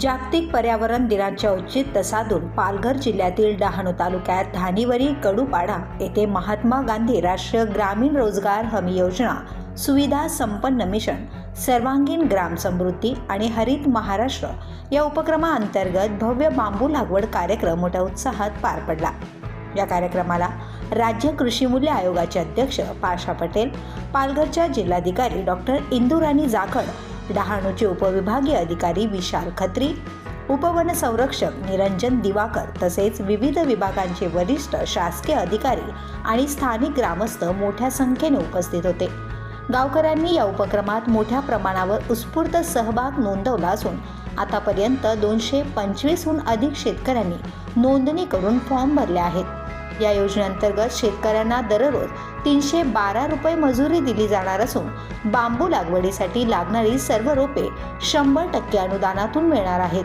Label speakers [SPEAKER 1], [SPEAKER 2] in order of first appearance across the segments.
[SPEAKER 1] जागतिक पर्यावरण दिनाच्या औचित्य साधून पालघर जिल्ह्यातील डहाणू तालुक्यात धानिवरी कडूपाडा येथे महात्मा गांधी राष्ट्रीय ग्रामीण रोजगार हमी योजना सुविधा संपन्न मिशन सर्वांगीण ग्राम समृद्धी आणि हरित महाराष्ट्र या उपक्रमाअंतर्गत भव्य बांबू लागवड कार्यक्रम मोठ्या उत्साहात पार पडला. या कार्यक्रमाला राज्य कृषी मूल्य आयोगाचे अध्यक्ष पाशा पटेल पालघरच्या जिल्हाधिकारी डॉक्टर इंदुराणी जाखड डहाणूचे उपविभागीय अधिकारी विशाल खत्री उपवन संरक्षक निरंजन दिवाकर तसेच विविध विभागांचे वरिष्ठ शासकीय अधिकारी आणि स्थानिक ग्रामस्थ मोठ्या संख्येने उपस्थित होते. गावकऱ्यांनी या उपक्रमात मोठ्या प्रमाणावर उत्स्फूर्त सहभाग नोंदवला असून आतापर्यंत दोनशे पंचवीसहून अधिक शेतकऱ्यांनी नोंदणी करून फॉर्म भरले आहेत. या योजनेअंतर्गत शेतकऱ्यांना दररोज तीनशे बारा रुपये मजुरी दिली जाणार असून बांबू लागवडीसाठी लागणारी सर्व रोपे शंभर टक्के अनुदानातून मिळणार आहेत.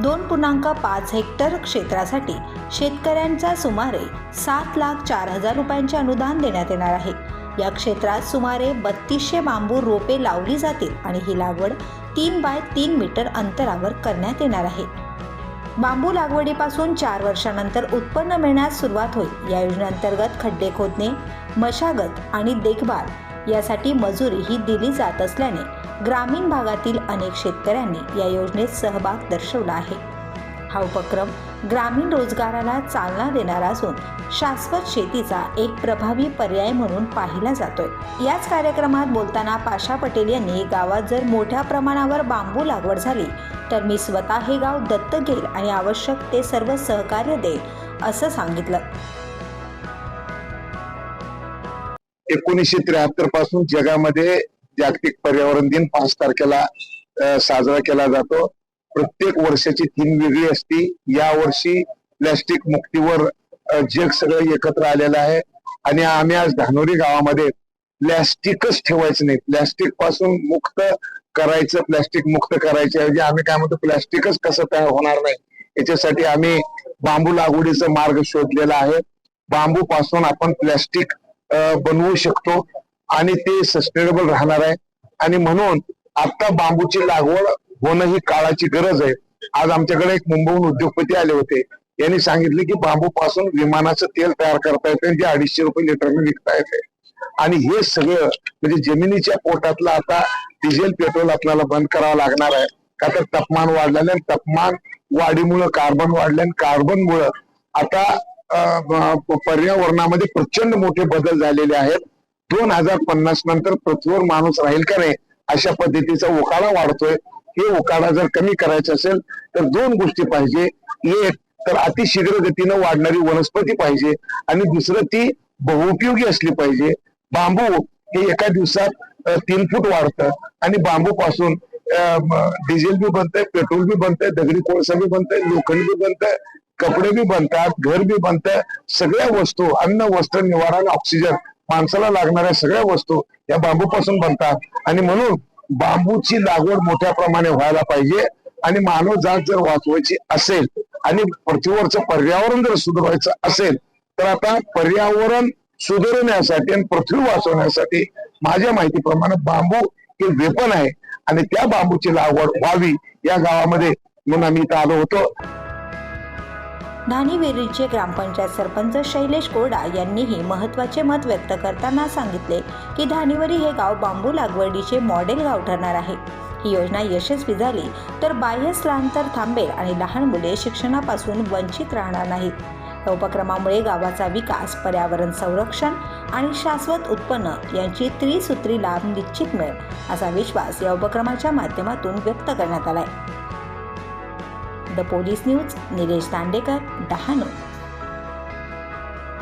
[SPEAKER 1] दोन पूर्णांक पाच हेक्टर क्षेत्रासाठी शेतकऱ्यांचा सुमारे सात लाख चार हजार रुपयांचे अनुदान देण्यात येणार आहे. या क्षेत्रात सुमारे बत्तीसशे बांबू रोपे लावली जातील आणि ही लागवड तीन बाय तीन मीटर अंतरावर करण्यात येणार आहे. बांबू लागवडीपासून चार वर्षानंतर उत्पन्न मिळण्यास सुरुवात होईल. या योजनेअंतर्गत खड्डे खोदणे मशागत आणि देखभाल यासाठी मजुरी ही दिली जात असल्याने ग्रामीण भागातील अनेक शेतकऱ्यांनी या योजनेत सहभाग दर्शवला आहे. हा उपक्रम ग्रामीण रोजगाराला चालना देणारा असून शाश्वत शेतीचा एक प्रभावी पर्याय म्हणून पाहिला जातोय. याच कार्यक्रमात बोलताना पाशा पटेल यांनी गावात जर मोठ्या प्रमाणावर बांबू लागवड झाली तर मी स्वतः हे गाव दत्तक घेईल आणि आवश्यक ते सर्व सहकार्य देईल असं सांगितलं.
[SPEAKER 2] एकोणीसशे त्र्याहत्तरपासून जगामध्ये जागतिक पर्यावरण दिन पाच तारखेला साजरा केला जातो. प्रत्येक वर्षाची थीम वेगळी असती. या वर्षी प्लॅस्टिक मुक्तीवर जग सगळं एकत्र आलेलं आहे. आणि आम्ही आज धानोरी गावामध्ये प्लॅस्टिकच ठेवायचं नाही. प्लॅस्टिकपासून मुक्त करायचं प्लॅस्टिक मुक्त करायचं ऐवजी आम्ही काय म्हणतो प्लॅस्टिकच कसं तयार होणार नाही. याच्यासाठी आम्ही बांबू लागवडीचा मार्ग शोधलेला आहे. बांबू पासून आपण प्लॅस्टिक बनवू शकतो आणि ते सस्टेनेबल राहणार आहे. आणि म्हणून आता बांबूची लागवड होणं ही काळाची गरज आहे. आज आमच्याकडे एक मुंबईहून उद्योगपती आले होते. यांनी सांगितले की बांबू पासून विमानाचं तेल तयार करता येते जे अडीचशे रुपये लिटरने विकता येते आणि हे सगळं म्हणजे जमिनीच्या पोटातलं आता डिझेल पेट्रोल आपल्याला बंद करावं लागणार आहे. का तर तापमान वाढल्याने आणि तापमान वाढीमुळं कार्बन वाढल्याने कार्बनमुळं आता पर्यावरणामध्ये प्रचंड मोठे बदल झालेले आहेत. दोन हजार पन्नास नंतर पृथ्वीवर माणूस राहील का नाही अशा पद्धतीचा उकाळा वाढतोय. हे उकाडा जर कमी करायचा असेल तर दोन गोष्टी पाहिजे. एक तर अतिशीघ्र गतीनं वाढणारी वनस्पती पाहिजे आणि दुसरं ती बहुपयोगी असली पाहिजे. बांबू हे एका दिवसात तीन फूट वाढतं आणि बांबू पासून डिझेल बी बनतंय पेट्रोल बी बनतंय दगडी कोळसा बी बनतंय लोखंड बी बनतंय कपडे बी बनतात घर बी बनतंय. सगळ्या वस्तू अन्न वस्त्र निवारा ऑक्सिजन माणसाला लागणाऱ्या सगळ्या वस्तू या बांबूपासून बनतात. आणि म्हणून बांबूची लागवड मोठ्या प्रमाणे व्हायला पाहिजे. आणि मानव जात जर वाचवायची असेल आणि पृथ्वीवरचं पर्यावरण जर सुधारायचं असेल तर आता पर्यावरण सुधारण्यासाठी आणि पृथ्वी वाचवण्यासाठी माझ्या माहितीप्रमाणे बांबू हे वेपन आहे. आणि त्या बांबूची लागवड व्हावी या गावामध्ये म्हणून आम्ही इथं आलो होतो.
[SPEAKER 1] धानीवेरीचे ग्रामपंचायत सरपंच शैलेश कोरडा यांनीही महत्त्वाचे मत व्यक्त करताना सांगितले की धानीवरी हे गाव बांबू लागवडीचे मॉडेल गाव ठरणार आहे. ही योजना यशस्वी झाली तर बाह्य स्थलांतर थांबेल आणि लहान मुले शिक्षणापासून वंचित राहणार नाहीत. या उपक्रमामुळे गावाचा विकास पर्यावरण संरक्षण आणि शाश्वत उत्पन्न यांची त्रिसूत्री लाभ निश्चित मिळेल असा विश्वास या उपक्रमाच्या माध्यमातून व्यक्त करण्यात आला आहे the police news Nilesh Dandekar Dahanu